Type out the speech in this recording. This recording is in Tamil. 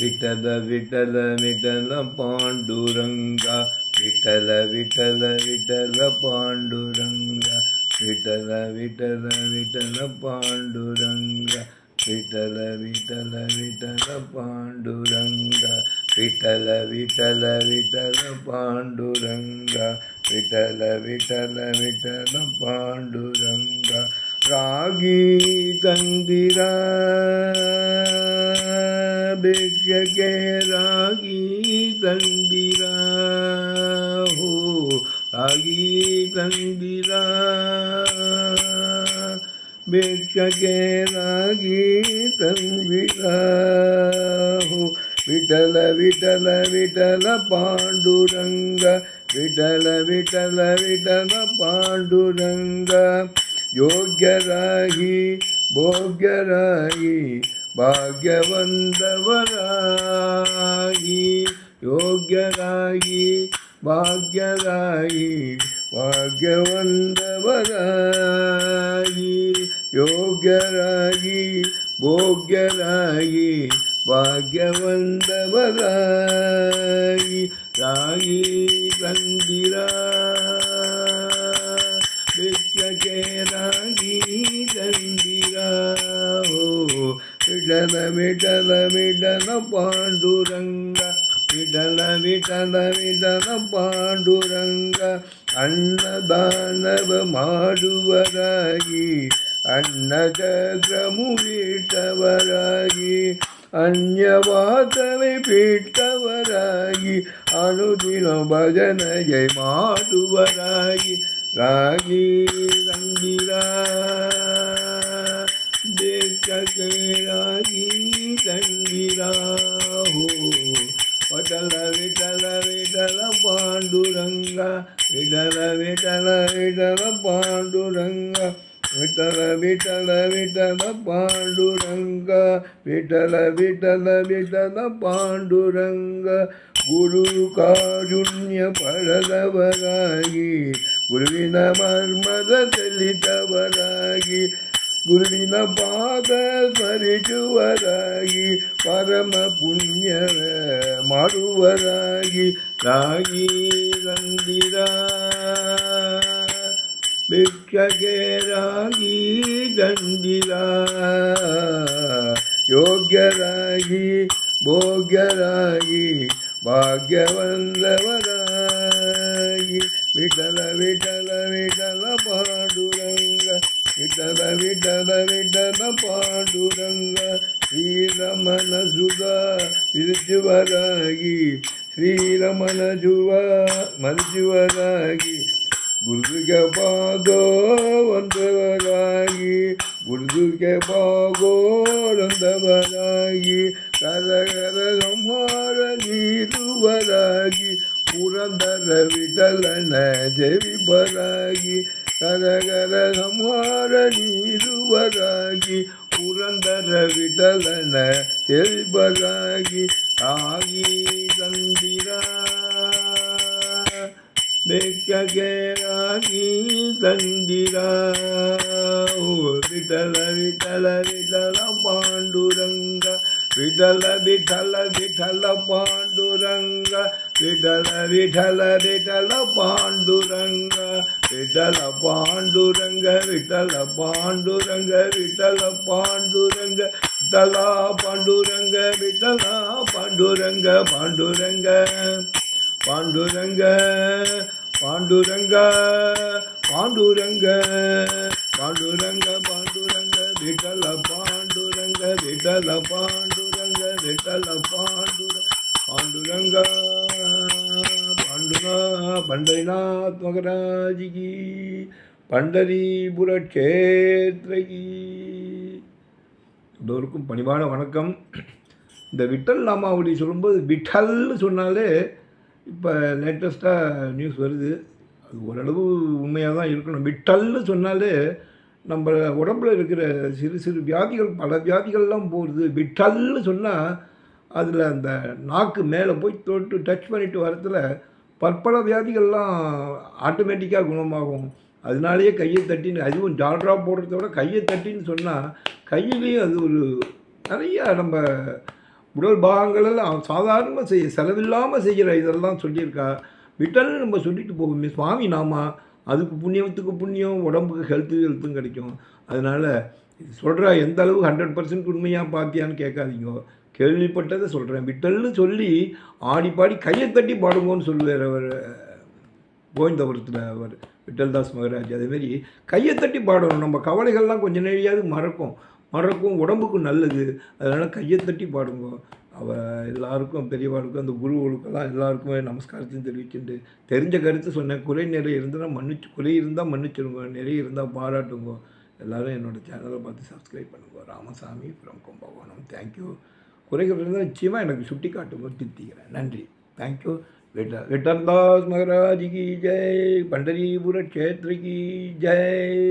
விட்டல விட்டல விட்டல பாண்டுரங்கா. விட்டல விட்டல விட்டல பாண்டுரங்கா. விட்டல விட்டல விட்டல பாண்டுரங்கா. விட்டல விட்டல விட்டல பாண்டுரங்கா. விட்டல விட்டல விட்டல பாண்டுரங்கா. விட்டல விட்டல விட்டல பாண்டுரங்கா. ராகி தந்திரே ராகி தந்திரா ஹோ ராகி தந்திரா भिक्षके रागी तन्विराहो विठल विठल विठल पाण्डुरङ्ग विठल विठल विठल पाण्डुरङ्ग ಯೋಗ್ಯರಾಗಿ ಭೋಗ್ಯರಾಗಿ ಭಾಗ್ಯವಂತವರಾಗಿ ಯೋಗ್ಯರಾಗಿ ಭಾಗ್ಯರಾಗಿ ಭಾಗ್ಯವಂತವರಾಗಿ ಯೋಗ್ಯರಾಗಿ ಭೋಗ್ಯರಾಗಿ ಭಾಗ್ಯವಂತವರಾಗಿ ರಾಗಿ ಕಂದಿರ ವಿಠಲ ವಿಠಲ ವಿಠಲ ಪಾಂಡುರಂಗ ವಿಠಲ ವಿಠಲ ವಿಠಲ ಪಾಂಡುರಂಗ ಅನ್ನದಾನವ ಮಾಡುವರಾಗಿ ಅನ್ನಚಕ್ರಮು ಬಿಟ್ಟವರಾಗಿ ಅನ್ಯವಾತವೇ ಬಿಟ್ಟವರಾಗಿ ಅನುದಿನ ಭಜನೆಗೆ ಮಾಡುವರಾಗಿ ರಾಗಿ ಪಟಲ ವಿಠಲ ವಿಠಲ ಪಾಂಡುರಂಗ ವಿಠಲ ವಿಠಲ ವಿಠಲ ಪಾಂಡುರಂಗ ವಿಠಲ ವಿಠಲ ವಿಠಲ ಪಾಂಡುರಂಗ ವಿಠಲ ವಿಠಲ ವಿಠಲ ಪಾಂಡುರಂಗ ಗುರು ಕಾರುಣ್ಯ ಪಡೆದವರಾಗಿ ಗುರುವಿನ ಮರ್ಮದ ತಿಳಿದವರಾಗಿ ಗುರುವಿನ ಪಾದ ಸ್ಮರಿಸುವರಾಗಿ ಪರಮ ಪುಣ್ಯರ ಮಾಡುವರಾಗಿ ರಾಗಿ ರಂದಿರ ಭಿಕ್ಷಗೆ ರಾಗಿ ದಂಡಿರ ಯೋಗ್ಯರಾಗಿ ಭೋಗ್ಯರಾಗಿ ಭಾಗ್ಯವಂದವರಾಗಿ ವಿಠಲ ವಿಠಲ ವಿಠಲ ಪಾಂಡುರಂಗ విఠల విఠల విఠల పాండురంగ శ్రీరమణ సుధా విరుచువరాగి శ్రీరమణ జువ మరుచువరాగి గురుదుగ పాదో వందవరాగి గురుదుగ పాగోరందవరాగి కరగర సంహార నీరువరాగి పురందర విఠలన జవిబరాగి ಜವಿಬರಾಗಿ ಕರಗರ ಸಂಹಾರ ನೀಡುವರಾಗಿ ಪುರಂದರ ವಿಠಲನ ಜವಿಬರಾಗಿ ಆಗಿ ತಂದಿರ ಬೆಕ್ಕಗೆ ರಾಗಿ ತಂದಿರ ಓ ವಿಠಲ ವಿಠಲ ವಿಠಲ ಪಾಂಡುರಂಗ ವಿಠಲ ವಿಠಲ ವಿಠಲ ಪಾಂಡುರಂಗ విఠల విఠల విఠల పాండురంగ విఠల పాండురంగ విఠల పాండురంగ విఠల పాండురంగ విఠల పాండురంగ విఠల పాండురంగ పాండురంగ పాండురంగ పాండురంగ పాండురంగ పాండురంగ పాండురంగ విఠల పాండురంగ విఠల పాండురంగ విఠల పాండురంగ பண்டரிநாத் மகராஜிகி பண்டரிபுர கஷேத்ரகி எல்லோருக்கும் பணிவான வணக்கம். இந்த விட்டல் நாமா நாமாவளி சொல்லும்போது விட்டல்னு சொன்னாலே இப்போ லேட்டஸ்ட்டாக நியூஸ் வருது. அது ஓரளவு உண்மையாக தான் இருக்கணும். விட்டல்னு சொன்னாலே நம்ம உடம்புல இருக்கிற சிறு சிறு வியாதிகள் பல வியாதிகள்லாம் போகிறது விட்டல்னு சொன்னால் அதில் அந்த நாக்கு மேலே போய் தொட்டு டச் பண்ணிட்டு வரத்தில் பற்பல வியாதிகள்லாம் ஆட்டோமேட்டிக்காக குணமாகும். அதனாலேயே கையை தட்டின்னு அதுவும் ஜால்ரா போடுறத விட கையை தட்டின்னு சொன்னால் கையிலையும் அது ஒரு நிறையா நம்ம உடல் பாகங்களெல்லாம் சாதாரணமாக செய்ய செலவில்லாமல் செய்கிற இதெல்லாம் சொல்லியிருக்கா. விட்டாலும் நம்ம சொல்லிட்டு போவோமே சுவாமி நாமா அதுக்கு புண்ணியத்துக்கு புண்ணியம் உடம்புக்கு ஹெல்த்து ஹெல்த்தும் கிடைக்கும். அதனால் இது சொல்கிற எந்த அளவுக்கு ஹண்ட்ரட் பர்சன்ட் உண்மையாக பார்த்தியான்னு கேட்காதீங்க. கேள்விப்பட்டதை சொல்கிறேன் விட்டல்னு சொல்லி ஆடி பாடி கையை தட்டி பாடுங்கன்னு சொல்லுவார் அவர் கோவிந்தபுரத்தில் அவர் விட்டல்தாஸ் மகராஜ். அதேமாரி கையை தட்டி பாடணும். நம்ம கவலைகள்லாம் கொஞ்சம் நேரியாவது மறக்கும். மறக்கும் உடம்புக்கும் நல்லது. அதனால் கையை தட்டி பாடுங்க. அவ எல்லாருக்கும் பெரியவாளுக்கும் அந்த குருவுகளுக்கெல்லாம் எல்லாருக்குமே நமஸ்காரத்தையும் தெரிவிச்சுட்டு தெரிஞ்ச கருத்து சொன்னேன். குறை நிறைய இருந்தால் மன்னிச்சு குறை இருந்தால் மன்னிச்சிடுங்க நிறைய இருந்தால் பாராட்டுங்க. எல்லோரும் என்னோடய சேனலை பார்த்து சப்ஸ்கிரைப் பண்ணுங்க. ராமசாமி ஃப்ரம் கும்பகோணம். தேங்க்யூ குறைகள் நிச்சயமாக எனக்கு சுட்டி காட்டும்போது திருத்திக்கிறேன் நன்றி தேங்க்யூ வெட்ட வெட்டர்தாஸ் மகராஜ் கி ஜெய் பண்டரிபுர க்ஷேத்ரி கி ஜெய்